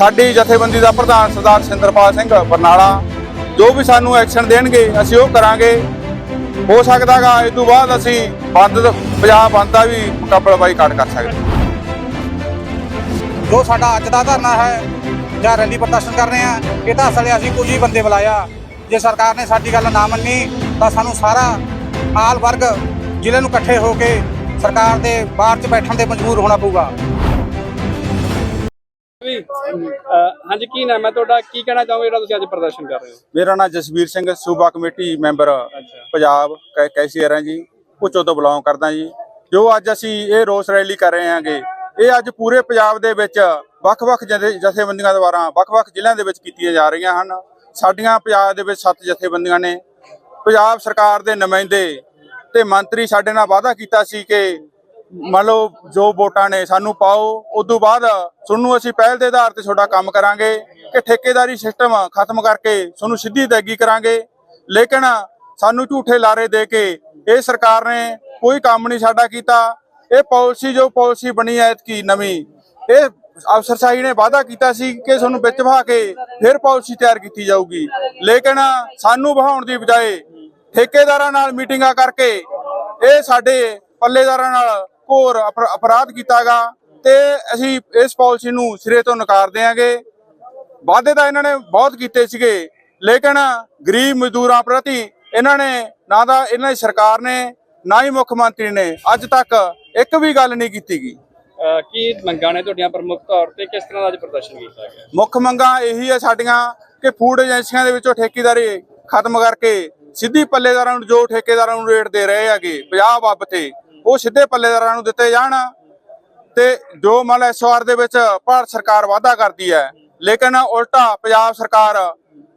ਸਾਡੀ ਜਥੇਬੰਦੀ ਦਾ ਪ੍ਰਧਾਨ ਸਰਦਾਰ ਸਿੰਦਰਪਾਲ ਸਿੰਘ ਬਰਨਾਲਾ, ਜੋ ਵੀ ਸਾਨੂੰ ਐਕਸ਼ਨ ਦੇਣਗੇ, ਅਸੀਂ ਉਹ ਕਰਾਂਗੇ। ਹੋ ਸਕਦਾਗਾ, ਇਸ ਤੋਂ ਬਾਅਦ ਅਸੀਂ ਬੰਦ, ਪੰਜਾਬ ਬੰਦ ਦਾ ਵੀ ਮੁਕੱਬਲ ਬਾਈਕਾਟ ਕਰ ਸਕਦੇ ਜੋ ਸਾਡਾ ਅੱਜ ਦਾ ਧਰਨਾ ਹੈ, ਜਾਂ ਰੈਲੀ ਪ੍ਰਦਰਸ਼ਨ ਕਰ ਰਹੇ ਆ ਇਹ ਤਾਂ ਅਸਲ ਅਸੀਂ ਕੁਝ ਹੀ ਬੰਦੇ ਬੁਲਾਇਆ। ਜੇ ਸਰਕਾਰ ਨੇ ਸਾਡੀ ਗੱਲ ਨਾ ਮੰਨੀ, ਤਾਂ ਸਾਨੂੰ ਸਾਰਾ ਆਲ ਵਰਗ ਜ਼ਿਲ੍ਹੇ ਨੂੰ ਇਕੱਠੇ ਹੋ ਕੇ ਸਰਕਾਰ ਦੇ ਬਾਹਰ 'ਚ ਬੈਠਣ ਤੇ ਮਜਬੂਰ ਹੋਣਾ ਪਊਗਾ। ਅਹ ਹਾਂਜੀ ਕੀ ਨਾਮ ਹੈ ਤੁਹਾਡਾ? ਕੀ ਕਹਿਣਾ ਚਾਹੋਗੇ ਜਿਹੜਾ ਤੁਸੀਂ ਅੱਜ ਪ੍ਰਦਰਸ਼ਨ ਕਰ ਰਹੇ ਹੋ? ਮੇਰਾ ਨਾਮ ਜਸਵੀਰ ਸਿੰਘ ਸੂਬਾ ਕਮੇਟੀ ਮੈਂਬਰ ਪੰਜਾਬ ਕੈ- ਕੈਸ਼ੀਅਰ ਹਾਂ ਜੀ ਪੁੱਚੋ ਤੋਂ ਬਿਲੋਂਗ ਕਰਦਾ ਜੀ। ਜੋ ਅੱਜ ਅਸੀਂ ਇਹ ਰੋਸ ਰੈਲੀ ਕਰ ਰਹੇ ਹਾਂਗੇ ਇਹ ਅੱਜ ਪੂਰੇ ਪੰਜਾਬ ਦੇ ਵਿੱਚ ਵੱਖ-ਵੱਖ ਜਥੇ- ਜਥੇਬੰਦੀਆਂ ਦੁਆਰਾ ਵੱਖ-ਵੱਖ ਜ਼ਿਲ੍ਹਿਆਂ ਦੇ ਵਿੱਚ ਕੀਤੀਆਂ ਜਾ ਰਹੀਆਂ ਹਨ। ਸਾਡੀਆਂ ਪੰਜਾਬ ਦੇ ਵਿੱਚ ਸੱਤ ਜਥੇਬੰਦੀਆਂ ਨੇ। ਪੰਜਾਬ ਸਰਕਾਰ ਦੇ ਨੁਮਾਇੰਦੇ ਤੇ ਮੰਤਰੀ ਸਾਡੇ ਨਾਲ ਵਾਅਦਾ ਕੀਤਾ ਸੀ ਕਿ ਮੰਨ ਲਓ ਜੋ ਵੋਟਾਂ ਨੇ ਸਾਨੂੰ ਪਾਓ, ਉਸ ਤੋਂ ਬਾਅਦ ਤੁਹਾਨੂੰ ਅਸੀਂ ਪਹਿਲ ਦੇ ਆਧਾਰ ਤੇ ਤੁਹਾਡਾ ਕੰਮ ਕਰਾਂਗੇ ਕਿ ਠੇਕੇਦਾਰੀ ਸਿਸਟਮ ਖਤਮ ਕਰਕੇ ਤੁਹਾਨੂੰ ਸਿੱਧੀ ਅਦਾਇਗੀ ਕਰਾਂਗੇ। ਲੇਕਿਨ ਸਾਨੂੰ ਝੂਠੇ ਲਾਰੇ ਦੇ ਕੇ ਇਹ ਸਰਕਾਰ ਨੇ ਕੋਈ ਕੰਮ ਨਹੀਂ ਸਾਡਾ ਕੀਤਾ। ਇਹ ਪਾਲਿਸੀ ਜੋ ਪਾਲਿਸੀ ਬਣੀ ਹੈ ਕੀ ਨਵੀਂ, ਇਹ ਅਫਸਰਸ਼ਾਹੀ ਨੇ ਵਾਅਦਾ ਕੀਤਾ ਸੀ ਕਿ ਤੁਹਾਨੂੰ ਵਿੱਚ ਵਹਾ ਕੇ ਫਿਰ ਪਾਲਿਸੀ ਤਿਆਰ ਕੀਤੀ ਜਾਊਗੀ। ਲੇਕਿਨ ਸਾਨੂੰ ਵਹਾਉਣ ਦੀ ਬਜਾਏ ਠੇਕੇਦਾਰਾਂ ਨਾਲ ਮੀਟਿੰਗਾਂ ਕਰਕੇ ਇਹ ਸਾਡੇ ਪੱਲੇਦਾਰਾਂ ਨਾਲ ਘੋਰ ਅਪਰ- ਅਪਰਾਧ ਕੀਤਾਗਾ ਤੇ ਅਸੀਂ ਇਸ ਪਾਲਿਸੀ ਨੂੰ ਸਿਰੇ ਤੋਂ ਨਕਾਰ ਦੇਾਂਗੇ ਵਾਅਦੇ ਤਾਂ ਇਹਨਾਂ ਨੇ ਬਹੁਤ ਕੀਤੇ ਸੀਗੇ ਲੇਕਿਨ ਗਰੀਬ ਮਜ਼ਦੂਰਾਂ ਪ੍ਰਤੀ ਇਹਨਾਂ ਨੇ ਨਾ ਤਾਂ ਇਹਨਾਂ ਦੀ ਸਰਕਾਰ ਨੇ ਨਾ ਹੀ ਮੁੱਖ ਮੰਤਰੀ ਨੇ ਅੱਜ ਤੱਕ ਇੱਕ ਵੀ ਗੱਲ ਨਹੀਂ ਕੀਤੀਗੀ ਅਹ ਕੀ ਮੰਗਾਂ ਨੇ ਤੁਹਾਡੀਆਂ ਪ੍ਰਮੁੱਖ ਤੌਰ ਤੇ ਕਿਸ ਤਰ੍ਹਾਂ ਦਾ ਅੱਜ ਪ੍ਰਦਰਸ਼ਨ ਕੀਤਾ ਗਿਆ? ਮੁੱਖ ਮੰਗਾਂ ਇਹੀ ਹੈ ਸਾਡੀਆਂ ਕਿ ਫੂਡ ਏਜੰਸੀਆਂ ਦੇ ਵਿੱਚੋਂ ਠੇਕੇਦਾਰੀ ਖਤਮ ਕਰਕੇ ਸਿੱਧੀ ਪੱਲੇਦਾਰਾਂ ਨੂੰ ਜੋ ਠੇਕੇਦਾਰਾਂ ਨੂੰ ਰੇਟ ਦੇ ਰਹੇ ਹੈਗੇ 50 ਬੱਬ ਤੇ ਉਹ ਸਿੱਧੇ ਪੱਲੇਦਾਰਾਂ ਨੂੰ ਦਿੱਤੇ ਜਾਣ ਤੇ ਜੋ ਮੰਨ ਲਓ ਐਸਆਰ ਦੇ ਵਿੱਚ ਭਾਰਤ ਸਰਕਾਰ ਵਾਅਦਾ ਕਰਦੀ ਹੈ, ਲੇਕਿਨ ਉਲਟਾ ਪੰਜਾਬ ਸਰਕਾਰ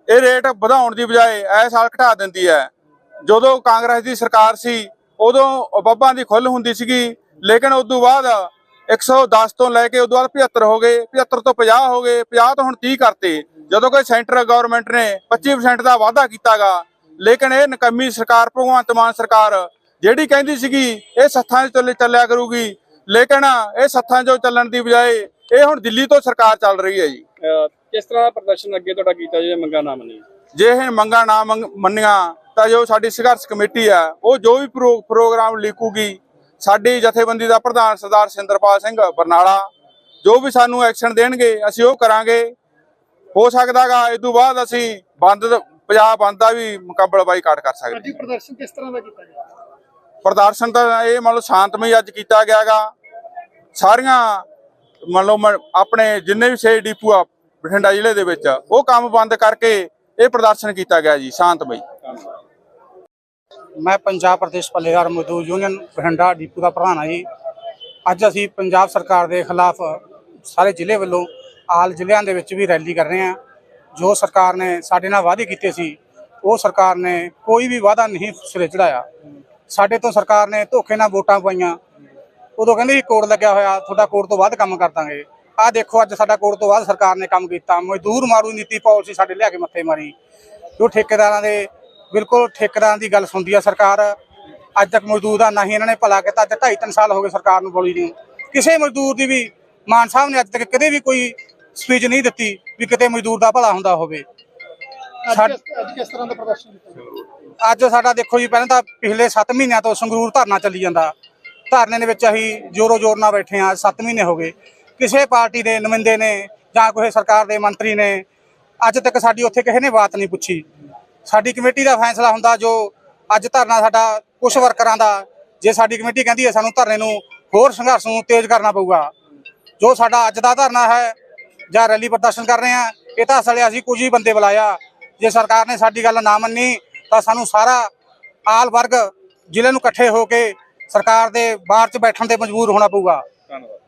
ਇਹ ਰੇਟ ਵਧਾਉਣ ਦੀ ਬਜਾਏ ਇਹ ਸਾਲ ਘਟਾ ਦਿੰਦੀ ਹੈ। ਜਦੋਂ ਕਾਂਗਰਸ ਦੀ ਸਰਕਾਰ ਸੀ, ਉਦੋਂ ਬੱਬਾਂ ਦੀ ਖੁੱਲ ਹੁੰਦੀ ਸੀਗੀ, ਲੇਕਿਨ ਉਸ ਤੋਂ ਬਾਅਦ 110 ਤੋਂ ਲੈ ਕੇ ਉਦੋਂ ਬਾਅਦ 75 ਹੋ ਗਏ 75 ਤੋਂ 50 ਹੋ ਗਏ 50 ਤੋਂ ਹੁਣ 30 ਕਰਤੇ। ਜਦੋਂ ਕਿ ਸੈਂਟਰ ਗਵਰਨਮੈਂਟ ਨੇ 25% ਦਾ ਵਾਅਦਾ ਕੀਤਾਗਾ, ਲੇਕਿਨ ਇਹ ਨਕਮੀ ਸਰਕਾਰ, ਭਗਵੰਤ ਮਾਨ ਸਰਕਾਰ ਜਿਹੜੀ ਕਹਿੰਦੀ ਸੀਗੀ ਇਹ ਸੱਥਾਂ 'ਚ ਚੱਲੇ ਚੱਲਿਆ ਕਰੂਗੀ। ਲੇਕਿਨ ਇਹ ਸੱਥਾਂ 'ਚੋਂ ਚੱਲਣ ਦੀ ਬਜਾਏ ਇਹ ਹੁਣ ਦਿੱਲੀ ਤੋਂ ਸਰਕਾਰ ਚੱਲ ਰਹੀ ਹੈ ਜੀ। ਕਿਸ ਤਰ੍ਹਾਂ ਦਾ ਪ੍ਰਦਰਸ਼ਨ ਅੱਗੇ ਤੁਹਾਡਾ ਕੀਤਾ ਜੇ ਮੰਗਾਂ ਨਾ ਮੰਨੀ ਜੇ ਇਹ ਮੰਗਾਂ ਨਾ ਮੰਨੀਆਂ ਤਾਂ ਜੋ ਸਾਡੀ ਸੰਘਰਸ਼ ਕਮੇਟੀ ਆ ਉਹ ਜੋ ਵੀ ਪ੍ਰੋ- ਪ੍ਰੋਗਰਾਮ ਲਿਖੂਗੀ ਸਾਡੀ ਜਥੇਬੰਦੀ ਦਾ ਪ੍ਰਧਾਨ ਸਰਦਾਰ ਸਿੰਦਰਪਾਲ ਸਿੰਘ ਬਰਨਾਲਾ ਜੋ ਵੀ ਸਾਨੂੰ ਐਕਸ਼ਨ ਦੇਣਗੇ ਅਸੀਂ ਉਹ ਕਰਾਂਗੇ। ਹੋ ਸਕਦਾਗਾ ਇਸ ਤੋਂ ਬਾਅਦ ਅਸੀਂ ਬੰਦ ਪੰਜਾਬ ਬੰਦ ਦਾ ਵੀ ਮੁਕੱਬਲ ਬਾਈਕਾਟ ਕਰ ਸਕਦੇ ਹਾਂ। ਪ੍ਰਦਰਸ਼ਨ ਕਿਸ ਤਰ੍ਹਾਂ ਦਾ ਕੀਤਾ ਗਿਆ? ਪ੍ਰਦਰਸ਼ਨ ਤਾਂ ਇਹ ਮੰਨ ਲਓ ਸ਼ਾਂਤਮਈ ਅੱਜ ਕੀਤਾ ਗਿਆਗਾ। ਸਾਰੀਆਂ ਮੰਨ ਲਓ ਆਪਣੇ ਜਿੰਨੇ ਵੀ ਛੇ ਡੀਪੂ ਆ ਬਠਿੰਡਾ ਜ਼ਿਲ੍ਹੇ ਦੇ ਵਿੱਚ, ਉਹ ਕੰਮ ਬੰਦ ਕਰਕੇ ਇਹ ਪ੍ਰਦਰਸ਼ਨ ਕੀਤਾ ਗਿਆ ਜੀ, ਸ਼ਾਂਤਮਈ। ਮੈਂ ਪੰਜਾਬ ਪ੍ਰਦੇਸ਼ ਪੱਲੇਦਾਰ ਮਜ਼ਦੂਰ ਯੂਨੀਅਨ ਬਠਿੰਡਾ ਡੀਪੂ ਦਾ ਪ੍ਰਧਾਨ ਹਾਂ ਜੀ। ਅੱਜ ਅਸੀਂ ਪੰਜਾਬ ਸਰਕਾਰ ਦੇ ਖਿਲਾਫ ਸਾਰੇ ਜ਼ਿਲ੍ਹੇ ਵੱਲੋਂ ਆਲ ਜ਼ਿਲ੍ਹਿਆਂ ਦੇ ਵਿੱਚ ਵੀ ਰੈਲੀ ਕਰ ਰਹੇ ਹਾਂ। ਜੋ ਸਰਕਾਰ ਨੇ ਸਾਡੇ ਨਾਲ ਵਾਅਦੇ ਕੀਤੇ ਸੀ, ਉਹ ਸਰਕਾਰ ਨੇ ਕੋਈ ਵੀ ਵਾਅਦਾ ਨਹੀਂ ਸਿਰੇ ਚੜਾਇਆ ਸਾਡੇ ਤੋਂ ਸਰਕਾਰ ਨੇ ਧੋਖੇ ਨਾਲ ਵੋਟਾਂ ਪਾਈਆਂ ਉਦੋਂ ਕਹਿੰਦੇ ਸੀ ਕੋਡ ਲੱਗਿਆ ਹੋਇਆ ਤੁਹਾਡਾ ਕੋਡ ਤੋਂ ਬਾਅਦ ਕੰਮ ਕਰ ਦਾਂਗੇ। ਆਹ ਦੇਖੋ ਅੱਜ ਸਾਡਾ ਕੋਡ ਤੋਂ ਬਾਅਦ ਸਰਕਾਰ ਨੇ ਕੰਮ ਕੀਤਾ। ਮਜ਼ਦੂਰ ਮਾਰੂ ਨੀਤੀ ਪਾਲਿਸੀ ਸਾਡੇ ਲਿਆ ਕੇ ਮੱਥੇ ਮਾਰੀ। ਜੋ ਠੇਕੇਦਾਰਾਂ ਦੇ ਬਿਲਕੁਲ ਠੇਕੇਦਾਰਾਂ ਦੀ ਗੱਲ ਸੁਣਦੀ ਆ ਸਰਕਾਰ। ਅੱਜ ਤੱਕ ਮਜ਼ਦੂਰ ਦਾ ਨਹੀਂ ਇਹਨਾਂ ਨੇ ਭਲਾ ਕੀਤਾ ਅੱਜ 2.5 3 ਸਾਲ ਹੋ ਗਏ ਸਰਕਾਰ ਨੂੰ ਬੋਲੀ ਨੂੰ। ਕਿਸੇ ਮਜ਼ਦੂਰ ਦੀ ਵੀ ਮਾਨ ਸਾਹਿਬ ਨੇ ਅੱਜ ਤੱਕ ਕਦੇ ਵੀ ਕੋਈ ਸਪੀਚ ਨਹੀਂ ਦਿੱਤੀ ਵੀ ਕਿਤੇ ਮਜ਼ਦੂਰ ਦਾ ਭਲਾ ਹੁੰਦਾ ਹੋਵੇ। ਅੱਜ ਕਿਸ ਤਰ੍ਹਾਂ ਦਾ ਪ੍ਰਦਰਸ਼ਨ ਕੀਤਾ? ਅੱਜ ਸਾਡਾ ਦੇਖੋ ਜੀ, ਪਹਿਲਾਂ ਤਾਂ ਪਿਛਲੇ 7 ਮਹੀਨਿਆਂ ਤੋਂ ਸੰਗਰੂਰ ਧਰਨਾ ਚੱਲੀ ਜਾਂਦਾ। ਧਰਨੇ ਦੇ ਵਿੱਚ ਅਸੀਂ ਜੋਰੋ ਜੋਰ ਨਾਲ ਬੈਠੇ ਆ 7 ਮਹੀਨੇ ਹੋ ਗਏ। ਕਿਸੇ ਪਾਰਟੀ ਦੇ ਨੁਮਾਇੰਦੇ ਨੇ ਜਾਂ ਕੋਈ ਸਰਕਾਰ ਦੇ ਮੰਤਰੀ ਨੇ ਅੱਜ ਤੱਕ ਸਾਡੀ ਉੱਥੇ ਕਿਸੇ ਨੇ ਬਾਤ ਨਹੀਂ ਪੁੱਛੀ। ਸਾਡੀ ਕਮੇਟੀ ਦਾ ਫੈਸਲਾ ਹੁੰਦਾ ਜੋ ਅੱਜ ਧਰਨਾ ਸਾਡਾ ਕੁਝ ਵਰਕਰਾਂ ਦਾ, ਜੇ ਸਾਡੀ ਕਮੇਟੀ ਕਹਿੰਦੀ ਹੈ ਸਾਨੂੰ ਧਰਨੇ ਨੂੰ ਹੋਰ ਸੰਘਰਸ਼ ਨੂੰ ਤੇਜ਼ ਕਰਨਾ ਪਊਗਾ। ਜੋ ਸਾਡਾ ਅੱਜ ਦਾ ਧਰਨਾ ਹੈ, ਜਾਂ ਰੈਲੀ ਪ੍ਰਦਰਸ਼ਨ ਕਰ ਰਹੇ ਆ ਇਹ ਤਾਂ ਅਸਲ ਅਸੀਂ ਕੁਝ ਹੀ ਬੰਦੇ ਬੁਲਾਇਆ। ਜੇ ਸਰਕਾਰ ਨੇ ਸਾਡੀ ਗੱਲ ਨਾ ਮੰਨੀ ਤਾਂ ਸਾਨੂੰ ਸਾਰਾ ਆਲ ਵਰਗ ਜ਼ਿਲ੍ਹੇ ਨੂੰ ਇਕੱਠੇ ਹੋ ਕੇ ਸਰਕਾਰ ਦੇ ਬਾਹਰ 'ਚ ਬੈਠਣ ਤੇ ਮਜਬੂਰ ਹੋਣਾ ਪਊਗਾ। ਧੰਨਵਾਦ।